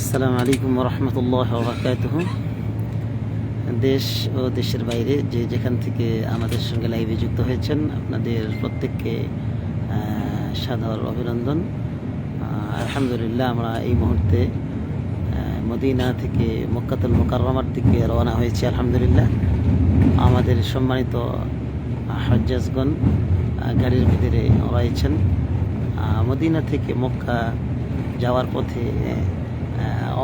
আসসালামু আলাইকুম রহমতুল্লাহ বরকাতুহ দেশ ও দেশের বাইরে যে যেখান থেকে আমাদের সঙ্গে লাইভে যুক্ত হয়েছেন, আপনাদের প্রত্যেককে সাদর অভিনন্দন। আলহামদুলিল্লাহ আমরা এই মুহূর্তে মদিনা থেকে মক্কাতুল মোকাররমার দিকে রওনা হয়েছি, আলহামদুলিল্লাহ। আমাদের সম্মানিত হজ্জাজগণ গাড়ির ভিতরে রয়েছেন। মদিনা থেকে মক্কা যাওয়ার পথে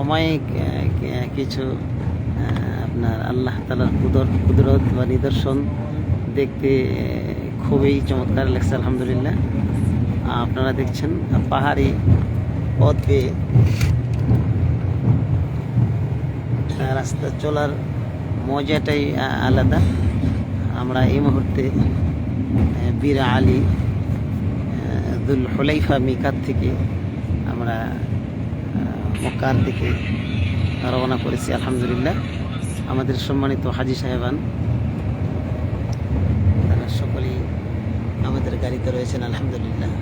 অমায়িক কিছু আপনার আল্লাহ তালার কুদর কুদরত বা নিদর্শন দেখতে খুবই চমৎকার লাগছে আলহামদুলিল্লাহ। আপনারা দেখছেন পাহাড়ি পথ আহ, রাস্তা চলার মজাটাই আলাদা। আমরা এই মুহূর্তে বীর আলী দুল হুলাইফা মিকাত থেকে আমরা মক্কার দিকে রওনা করেছি, আলহামদুলিল্লাহ। আমাদের সম্মানিত হাজি সাহেবান, তারা সকলেই আমাদের গাড়িতে রয়েছেন, আলহামদুলিল্লাহ।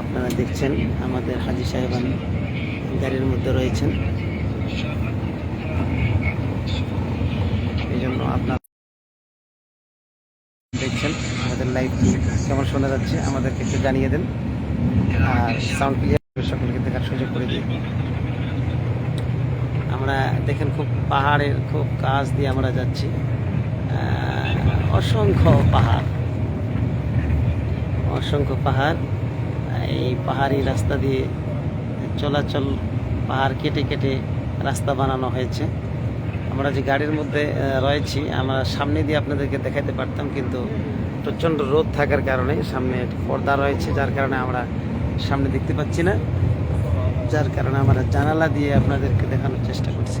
আপনারা দেখছেন, আমাদের হাজি সাহেবান গাড়ির মধ্যে রয়েছেন এই জন্য আপনার দেখছেন। আমাদের লাইভ কেমন শোনা যাচ্ছে, আমাদেরকে একটু জানিয়ে দেন। আর সাউন্ড ক্লিয়ার সকলকে দেখার সুযোগ করে দিই। আমরা দেখেন খুব পাহাড়ের খুব কাজ দিয়ে আমরা যাচ্ছি। অসংখ্য পাহাড়। অসংখ্য পাহাড়। এই পাহাড়ি রাস্তা দিয়ে চলাচল, পাহাড় কেটে কেটে রাস্তা বানানো হয়েছে। আমরা যে গাড়ির মধ্যে রয়েছি, আমরা সামনে দিয়ে আপনাদেরকে দেখাতে পারতাম, কিন্তু প্রচণ্ড রোদ থাকার কারণে সামনে পর্দা রয়েছে, যার কারণে আমরা সামনে দেখতে পাচ্ছি না। যার কারণে আমরা জানালা দিয়ে আপনাদেরকে দেখানোর চেষ্টা করছি।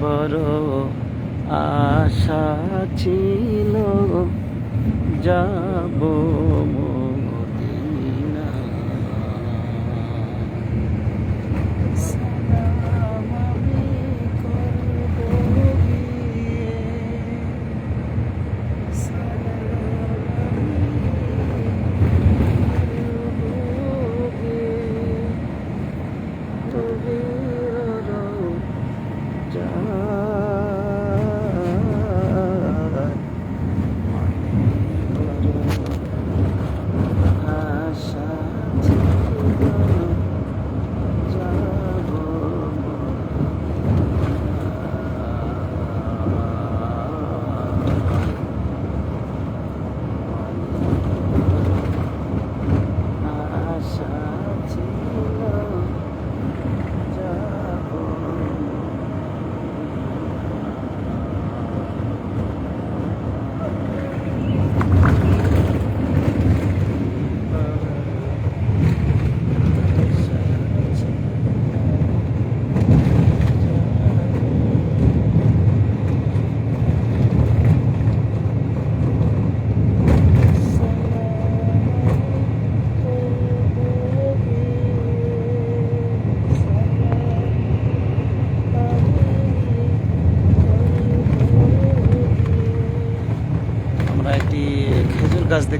বড় আশা ছিল যাব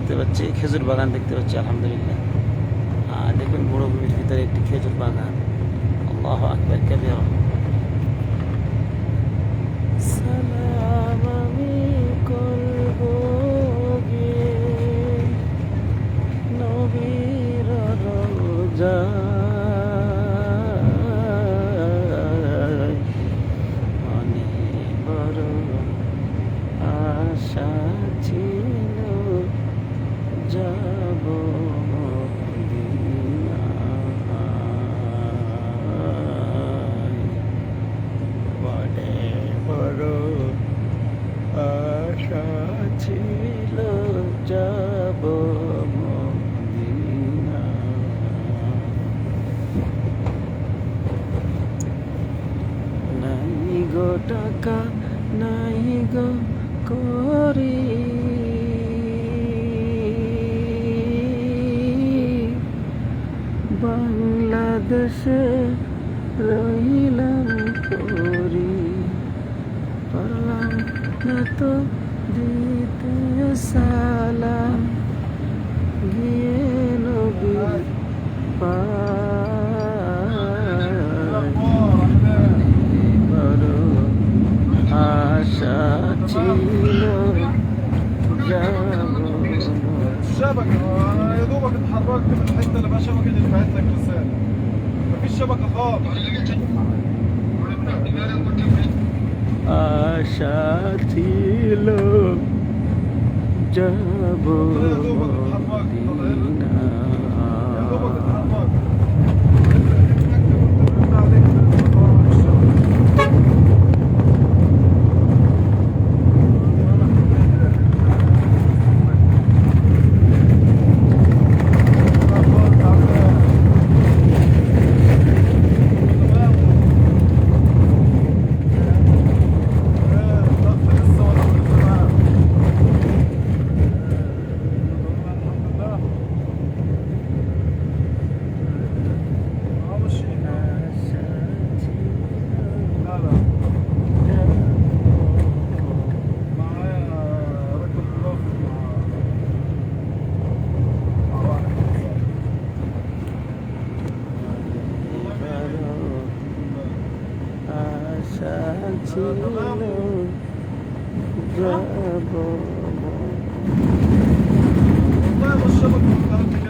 দেখতে পাচ্ছি, খেজুর বাগান দেখতে পাচ্ছি, আলহামদুলিল্লাহ। আর দেখুন মরুভূমির ভিতরে একটি খেজুর বাগান। আল্লাহ আকবর, কবির। সালাম বড় আশা ছিল যাব নাই গো টাকা নাই গো করি। বাংলাদেশে রইলাম করি। পারলাম না তো দিতে সালাম গিয়ে নবীর পায় বড় আশা ছিল যাব الشبكة يا دوبك اتحركت من الحتة اللي ما شبكة اللي بعت لك رسالة مفيش شبكة خالص আশা ছিল যাব যাব